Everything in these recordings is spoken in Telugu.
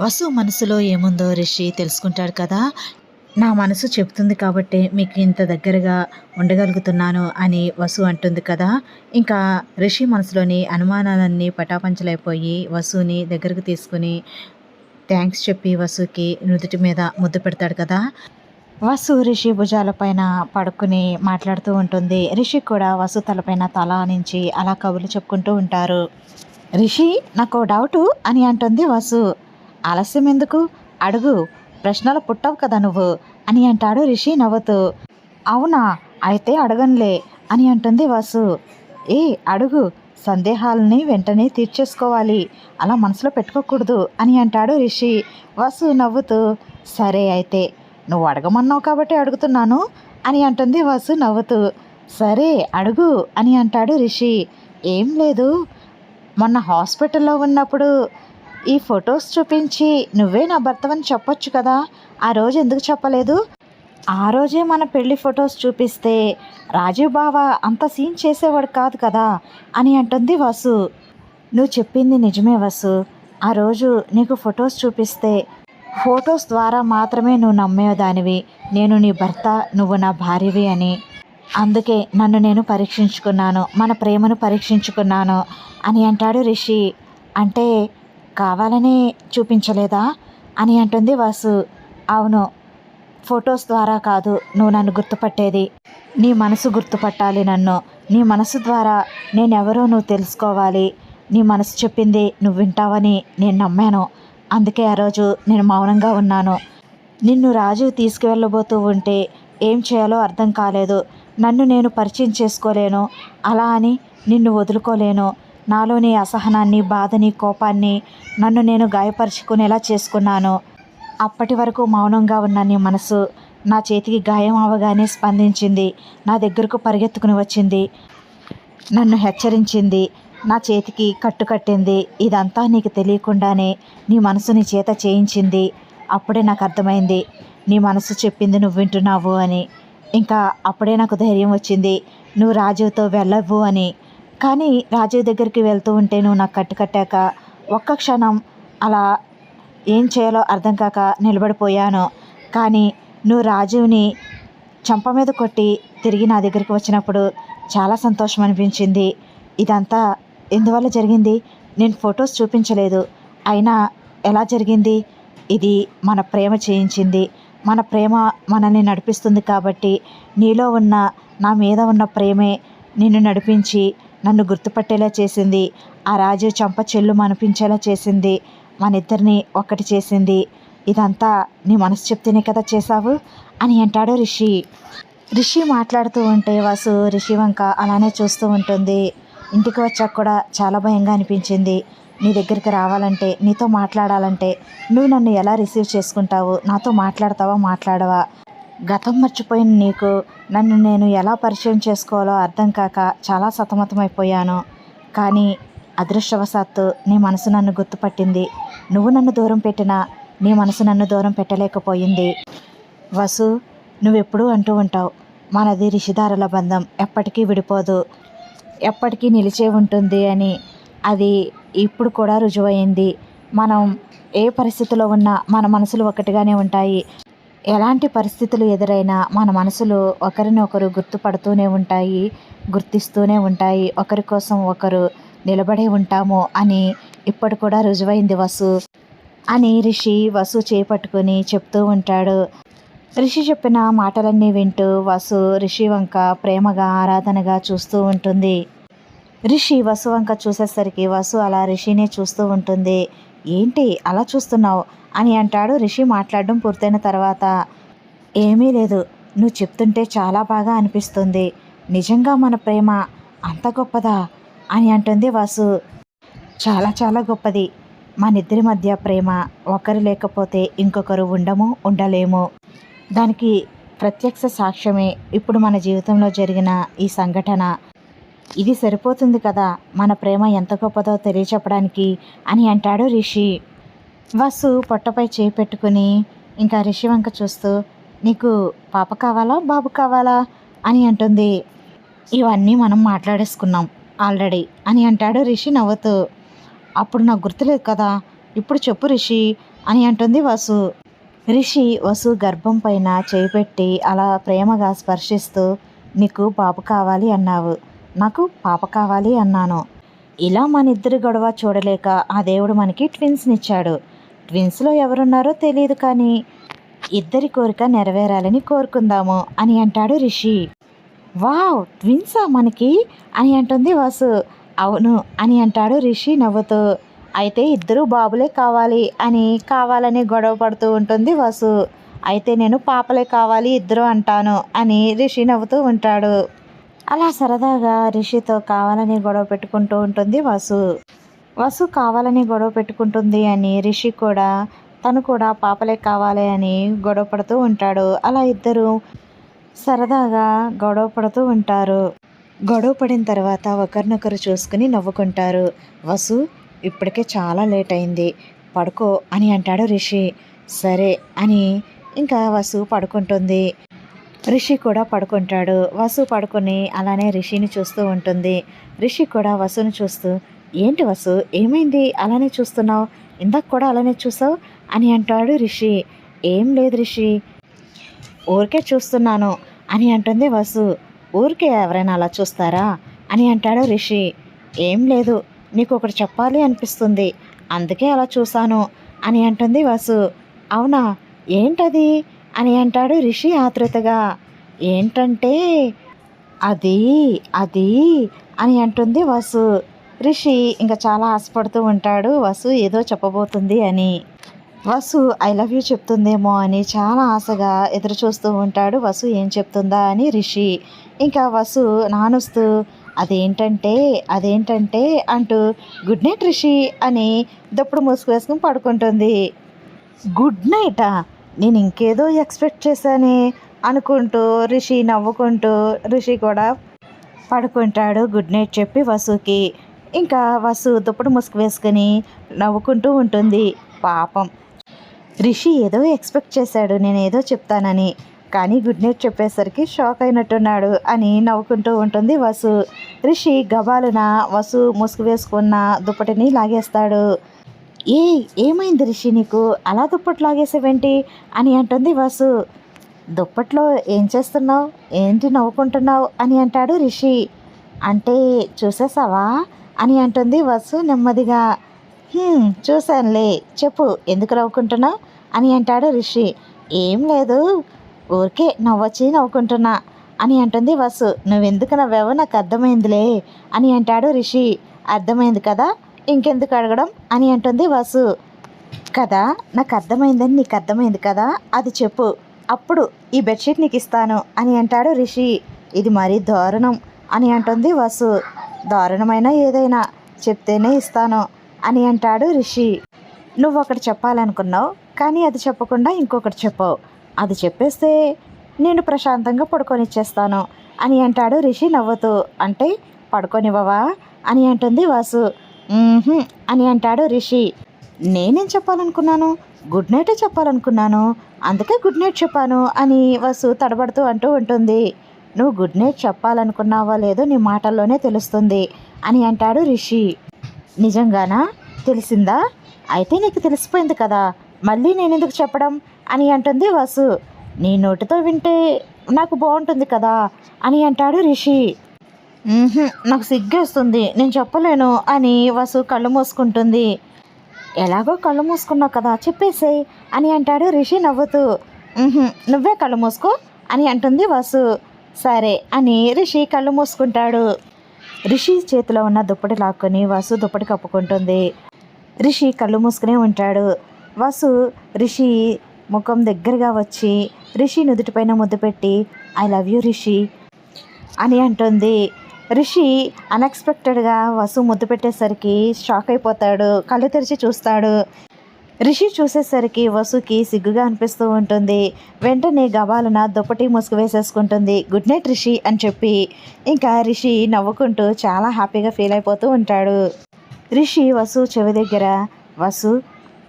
వసు మనసులో ఏముందో రిషి తెలుసుకుంటాడు కదా. నా మనసు చెప్తుంది కాబట్టి మీకు ఇంత దగ్గరగా ఉండగలుగుతున్నాను అని వసు అంటుంది కదా. ఇంకా రిషి మనసులోని అనుమానాలన్నీ పటాపంచలైపోయి వసుని దగ్గరకు తీసుకుని థ్యాంక్స్ చెప్పి వసుకి నుదుటి మీద ముద్దు పెడతాడు కదా. వసు రిషి భుజాలపైన పడుకుని మాట్లాడుతూ ఉంటుంది. రిషి కూడా వసు తలపైన తల నుంచి అలా కబుర్లు చెప్పుకుంటూ ఉంటారు. రిషి నాకు డౌటు అని అంటుంది వసు. ఆలస్యం ఎందుకు? అడుగు. ప్రశ్నలు పుట్టవు కదా నువ్వు? అని అంటాడు రిషి నవ్వుతూ. అవునా? అయితే అడగనులే అని అంటుంది వాసు. ఏ అడుగు. సందేహాలని వెంటనే తీర్చేసుకోవాలి. అలా మనసులో పెట్టుకోకూడదు అని అంటాడు రిషి. వసు నవ్వుతూ సరే అయితే నువ్వు అడగమన్నావు కాబట్టి అడుగుతున్నాను అని అంటుంది వసు నవ్వుతూ. సరే అడుగు అని అంటాడు రిషి. ఏం లేదు. మొన్న హాస్పిటల్లో ఉన్నప్పుడు ఈ ఫొటోస్ చూపించి నువ్వే నా భర్తవని చెప్పొచ్చు కదా. ఆ రోజు ఎందుకు చెప్పలేదు? ఆ రోజే మన పెళ్ళి ఫొటోస్ చూపిస్తే రాజీవ్ బావ అంత సీన్ చేసేవాడు కాదు కదా అని అంటుంది వసు. నువ్వు చెప్పింది నిజమే వసు. ఆ రోజు నీకు ఫొటోస్ చూపిస్తే ఫొటోస్ ద్వారా మాత్రమే నువ్వు నమ్మేదానివి. నేను నీ భర్త నువ్వు నా భార్యవి అని. అందుకే నన్ను నేను పరీక్షించుకున్నాను మన ప్రేమను పరీక్షించుకున్నాను అని అంటాడు రిషి. అంటే కావాలని చూపించలేదా అని అంటుంది వాసు. అవును ఫొటోస్ ద్వారా కాదు నువ్వు నన్ను గుర్తుపట్టేది. నీ మనసు గుర్తుపట్టాలి నన్ను. నీ మనసు ద్వారా నేనెవరో నువ్వు తెలుసుకోవాలి. నీ మనసు చెప్పింది నువ్వు వింటావని నేను నమ్మాను. అందుకే ఆ రోజు నేను మౌనంగా ఉన్నాను. నిన్ను రాజు తీసుకువెళ్ళబోతూ ఉంటే ఏం చేయాలో అర్థం కాలేదు. నన్ను నేను పరిచయం చేసుకోలేను. అలా అని నిన్ను వదులుకోలేను. నాలోని అసహనాన్ని బాధని కోపాన్ని నన్ను నేను గాయపరుచుకునేలా చేసుకున్నాను. అప్పటి వరకు మౌనంగా ఉన్న నీ మనసు నా చేతికి గాయం అవగానే స్పందించింది. నా దగ్గరకు పరిగెత్తుకుని వచ్చింది. నన్ను హెచ్చరించింది. నా చేతికి కట్టుకట్టింది ఇదంతా నీకు తెలియకుండానే నీ మనసు నీ చేత చేయించింది. అప్పుడే నాకు అర్థమైంది. నీ మనసు చెప్పింది నువ్వు వింటున్నావు అని. ఇంకా అప్పుడే నాకు ధైర్యం వచ్చింది. నువ్వు రాజుతో వెళ్ళవు అని. కానీ రాజీవ్ దగ్గరికి వెళ్తూ ఉంటే నువ్వు నాకు కట్టుకట్టాక ఒక్క క్షణం అలా ఏం చేయాలో అర్థం కాక నిలబడిపోయాను. కానీ నువ్వు రాజీవ్ని చంప మీద కొట్టి తిరిగి నా దగ్గరికి వచ్చినప్పుడు చాలా సంతోషం అనిపించింది. ఇదంతా ఎందువల్ల జరిగింది? నేను ఫొటోస్ చూపించలేదు. అయినా ఎలా జరిగింది? ఇది మన ప్రేమ చేయించింది. మన ప్రేమ మనల్ని నడిపిస్తుంది కాబట్టి నీలో ఉన్న నా మీద ఉన్న ప్రేమే నిన్ను నడిపించి నన్ను గుర్తుపట్టేలా చేసింది. ఆ రాజు చంప చెల్లు అనిపించేలా చేసింది. మన ఇద్దరిని ఒక్కటి చేసింది. ఇదంతా నీ మనసు చెప్తేనే కదా చేశావు? అని అంటాడు రిషి. రిషి మాట్లాడుతూ ఉంటే వాసు రిషి వంక అలానే చూస్తూ ఉంటుంది. ఇంటికి వచ్చాక కూడా చాలా భయంగా అనిపించింది. నీ దగ్గరికి రావాలంటే నీతో మాట్లాడాలంటే నువ్వు నన్ను ఎలా రిసీవ్ చేసుకుంటావు? నాతో మాట్లాడతావా మాట్లాడవా? గతం మర్చిపోయిన నీకు నన్ను నేను ఎలా పరిచయం చేసుకోవాలో అర్థం కాక చాలా సతమతమైపోయాను. కానీ అదృష్టవశాత్తు నీ మనసు నన్ను గుర్తుపట్టింది. నువ్వు నన్ను దూరం పెట్టినా నీ మనసు నన్ను దూరం పెట్టలేకపోయింది. వసు నువ్వెప్పుడూ అంటూ ఉంటావు మనది రిషిదారుల బంధం ఎప్పటికీ విడిపోదు. ఎప్పటికీ నిలిచే ఉంటుంది అని. అది ఇప్పుడు కూడా రుజువైంది. మనం ఏ పరిస్థితిలో ఉన్నా మన మనసులు ఒకటిగానే ఉంటాయి. ఎలాంటి పరిస్థితులు ఎదురైనా మన మనసులు ఒకరినొకరు గుర్తుపడుతూనే ఉంటాయి గుర్తిస్తూనే ఉంటాయి. ఒకరి కోసం ఒకరు నిలబడే ఉంటాము అని ఇప్పుడు కూడా రుజువైంది వసు అని రిషి వసు చేపట్టుకుని చెప్తూ ఉంటాడు. రిషి చెప్పిన మాటలన్నీ వింటూ వసు రిషి వంక ప్రేమగా ఆరాధనగా చూస్తూ ఉంటుంది. రిషి వసు వంక చూసేసరికి వసు అలా రిషినే చూస్తూ ఉంటుంది. ఏంటి? అలా చూస్తున్నావు? అని అంటాడు. రిషి మాట్లాడడం పూర్తయిన తర్వాత ఏమీ లేదు. నువ్వు చెప్తుంటే చాలా బాగా అనిపిస్తుంది. నిజంగా మన ప్రేమ అంత గొప్పదా? అని అంటుంది వాసు. చాలా చాలా గొప్పది. మనిద్దరి మధ్య ప్రేమ ఒకరు లేకపోతే ఇంకొకరు ఉండము ఉండలేము. దానికి ప్రత్యక్ష సాక్ష్యమే ఇప్పుడు మన జీవితంలో జరిగిన ఈ సంఘటన. ఇది సరిపోతుంది కదా? మన ప్రేమ ఎంత గొప్పదో తెలియచెప్పడానికి అని అంటాడు రిషి. వసు పొట్టపై చేయి పెట్టుకుని ఇంకా రిషి వంక చూస్తూ నీకు పాప కావాలా? బాబు కావాలా? అని అంటుంది. ఇవన్నీ మనం మాట్లాడేసుకున్నాం ఆల్రెడీ అని అంటాడు రిషి నవ్వుతూ. అప్పుడు నాకు గుర్తులేదు కదా ఇప్పుడు చెప్పు రిషి అని అంటుంది వసు. రిషి వసు గర్భం పైన చేయి పెట్టి అలా ప్రేమగా స్పర్శిస్తూ నీకు పాప కావాలి అన్నావు నాకు పాప కావాలి అన్నాను. ఇలా మన ఇద్దరి గొడవ చూడలేక ఆ దేవుడు మనకి ట్విన్స్నిచ్చాడు ట్విన్స్లో ఎవరున్నారో తెలియదు కానీ ఇద్దరి కోరిక నెరవేరాలని కోరుకుందాము అని అంటాడు రిషి. వావ్! ట్విన్సా మనకి? అని అంటుంది వాసు. అవును అని అంటాడు రిషి నవ్వుతూ. అయితే ఇద్దరు బాబులే కావాలి అని కావాలని గొడవ పడుతూ ఉంటుంది వసు. అయితే నేను పాపలే కావాలి ఇద్దరు అంటాను అని రిషి నవ్వుతూ ఉంటాడు. అలా సరదాగా రిషితో కావాలని గొడవ పెట్టుకుంటూ ఉంటుంది వసు. వసు కావాలని గొడవ పెట్టుకుంటుంది అని రిషి కూడా తను కూడా పాపలే కావాలి అని గొడవ పడుతూ ఉంటాడు. అలా ఇద్దరు సరదాగా గొడవ పడుతూ ఉంటారు. గొడవ పడిన తర్వాత ఒకరినొకరు చూసుకుని నవ్వుకుంటారు. వసు ఇప్పటికే చాలా లేట్ అయింది. పడుకో అని అంటాడు రిషి. సరే అని ఇంకా వసు పడుకుంటుంది. రిషి కూడా పడుకుంటాడు. వసు పడుకొని అలానే రిషిని చూస్తూ ఉంటుంది. రిషి కూడా వసును చూస్తూ ఏంటి వసు ఏమైంది? అలానే చూస్తున్నావు? ఇందాక కూడా అలానే చూసావు? అని అంటాడు రిషి. ఏం లేదు రిషి. ఊరికే చూస్తున్నాను అని అంటుంది వసు. ఊరికే ఎవరైనా అలా చూస్తారా? అని అంటాడు రిషి. ఏం లేదు. నీకు ఒకటి చెప్పాలి అనిపిస్తుంది. అందుకే అలా చూశాను అని అంటుంది వసు. అవునా? ఏంటది? అని అంటాడు రిషి ఆతృతగా ఏంటంటే అది అది అని అంటుంది వసు. రిషి ఇంకా చాలా ఆశపడుతూ ఉంటాడు వసు ఏదో చెప్పబోతుంది అని. వసు ఐ లవ్ యూ చెప్తుందేమో అని చాలా ఆశగా ఎదురు చూస్తూ ఉంటాడు. వసు ఏం చెప్తుందా? అని రిషి. ఇంకా వసు నానుస్తూ అదేంటంటే అదేంటంటే అంటూ గుడ్ నైట్ రిషి అని దప్పుడు మూసుకు వేసుకుని పడుకుంటుంది. గుడ్ నైటా? నేను ఇంకేదో ఎక్స్పెక్ట్ చేశానే అనుకుంటూ రిషి నవ్వుకుంటూ రిషి కూడా పడుకుంటాడు. గుడ్ నైట్ చెప్పి వసుకి. ఇంకా వసు దుప్పటి ముసుగు వేసుకొని నవ్వుకుంటూ ఉంటుంది. పాపం. రిషి ఏదో ఎక్స్పెక్ట్ చేశాడు నేను ఏదో చెప్తానని. కానీ గుడ్ నైట్ చెప్పేసరికి షాక్ అయినట్టున్నాడు అని నవ్వుకుంటూ ఉంటుంది వసు. రిషి గబాలున వసు ముసుగు వేసుకున్న దుప్పటిని లాగేస్తాడు. ఏ ఏమైంది రిషి నీకు? అలా దుప్పటి లాగేసావేంటి? అని అంటుంది వసు. దుప్పట్లో ఏం చేస్తున్నావు? ఏంటి నవ్వుకుంటున్నావు? అని అంటాడు రిషి. అంటే చూసేసావా? అని అంటుంది వసు నెమ్మదిగా. చూశానులే చెప్పు ఎందుకు నవ్వుకుంటున్నావు? అని అంటాడు రిషి. ఏం లేదు ఊరికే నవ్వొచ్చి నవ్వుకుంటున్నా అని అంటుంది వసు. నువ్వెందుకు నవ్వావో నాకు అర్థమైందిలే అని అంటాడు రిషి. అర్థమైంది కదా ఇంకెందుకు అడగడం? అని అంటుంది వసు. కదా నాకు అర్థమైందని నీకు అర్థమైంది కదా అది చెప్పు. అప్పుడు ఈ బెడ్షీట్ నీకు ఇస్తాను అని అంటాడు రిషి. ఇది మరీ దారుణం అని అంటుంది వసు. దారుణమైన ఏదైనా చెప్తేనే ఇస్తాను అని అంటాడు రిషి. నువ్వు ఒకటి చెప్పాలనుకున్నావు కానీ అది చెప్పకుండా ఇంకొకటి చెప్పావు. అది చెప్పేస్తే నేను ప్రశాంతంగా పడుకొనిచ్చేస్తాను అని అంటాడు రిషి నవ్వుతూ. అంటే పడుకోనివ్వవా అని అంటుంది వాసు. అని అంటాడు రిషి. నేనేం చెప్పాలనుకున్నాను? గుడ్ నైట్ చెప్పాలనుకున్నాను. అందుకే గుడ్ నైట్ చెప్పాను అని వసు తడబడుతూ అంటూ ఉంటుంది. నువ్వు గుడ్ నైట్ చెప్పాలనుకున్నావో లేదో నీ మాటల్లోనే తెలుస్తుంది అని అంటాడు రిషి. నిజంగానా? తెలిసిందా? అయితే నీకు తెలిసిపోయింది కదా. మళ్ళీ నేను ఎందుకు చెప్పడం? అని అంటుంది వసు. నీ నోటితో వింటే నాకు బాగుంటుంది కదా? అని అంటాడు రిషి. నాకు సిగ్గేస్తుంది నేను చెప్పలేను అని వసు కళ్ళు మూసుకుంటుంది. ఎలాగో కళ్ళు మూసుకున్నావు కదా చెప్పేసేయ్ అని అంటాడు రిషి నవ్వుతూ. నువ్వే కళ్ళు మూసుకో అని అంటుంది వసు. సరే అని రిషి కళ్ళు మూసుకుంటాడు. రిషి చేతిలో ఉన్న దుప్పటి లాక్కొని వసు దుప్పటి కప్పుకుంటుంది. రిషి కళ్ళు మూసుకునే ఉంటాడు. వసు రిషి ముఖం దగ్గరగా వచ్చి రిషి నుదుటిపైన ముద్దు పెట్టి ఐ లవ్ యూ రిషి అని అంటుంది. రిషి అన్ఎక్స్పెక్టెడ్గా వసు ముద్దు పెట్టేసరికి షాక్ అయిపోతాడు. కళ్ళు తెరిచి చూస్తాడు. రిషి చూసేసరికి వసుకి సిగ్గుగా అనిపిస్తూ ఉంటుంది. వెంటనే గబాలన దుప్పటి ముసుగు వేసేసుకుంటుంది గుడ్ నైట్ రిషి అని చెప్పి ఇంకా రిషి నవ్వుకుంటూ చాలా హ్యాపీగా ఫీల్ అయిపోతూ ఉంటాడు. రిషి వసు చెవి దగ్గర Vasu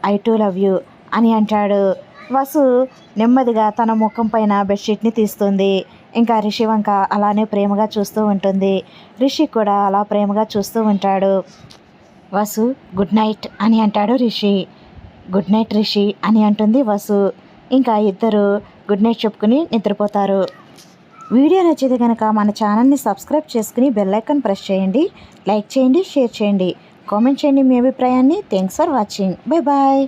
I too love you అని అంటాడు. వసు నెమ్మదిగా తన ముఖం పైన బెడ్షీట్ని తీస్తుంది. ఇంకా రిషి వంక అలానే ప్రేమగా చూస్తూ ఉంటుంది. రిషి కూడా అలా ప్రేమగా చూస్తూ ఉంటాడు. వసు గుడ్ నైట్ అని అంటాడు రిషి. గుడ్ నైట్ రిషి అని అంటుంది వసు. ఇంకా ఇద్దరు గుడ్ నైట్ చెప్పుకుని నిద్రపోతారు. వీడియో నచ్చితే కనుక మన ఛానల్ని సబ్స్క్రైబ్ చేసుకుని బెల్లైకన్ ప్రెస్ చేయండి. లైక్ చేయండి షేర్ చేయండి. కామెంట్ చేయండి మీ అభిప్రాయాన్ని. Thanks for watching. Bye bye.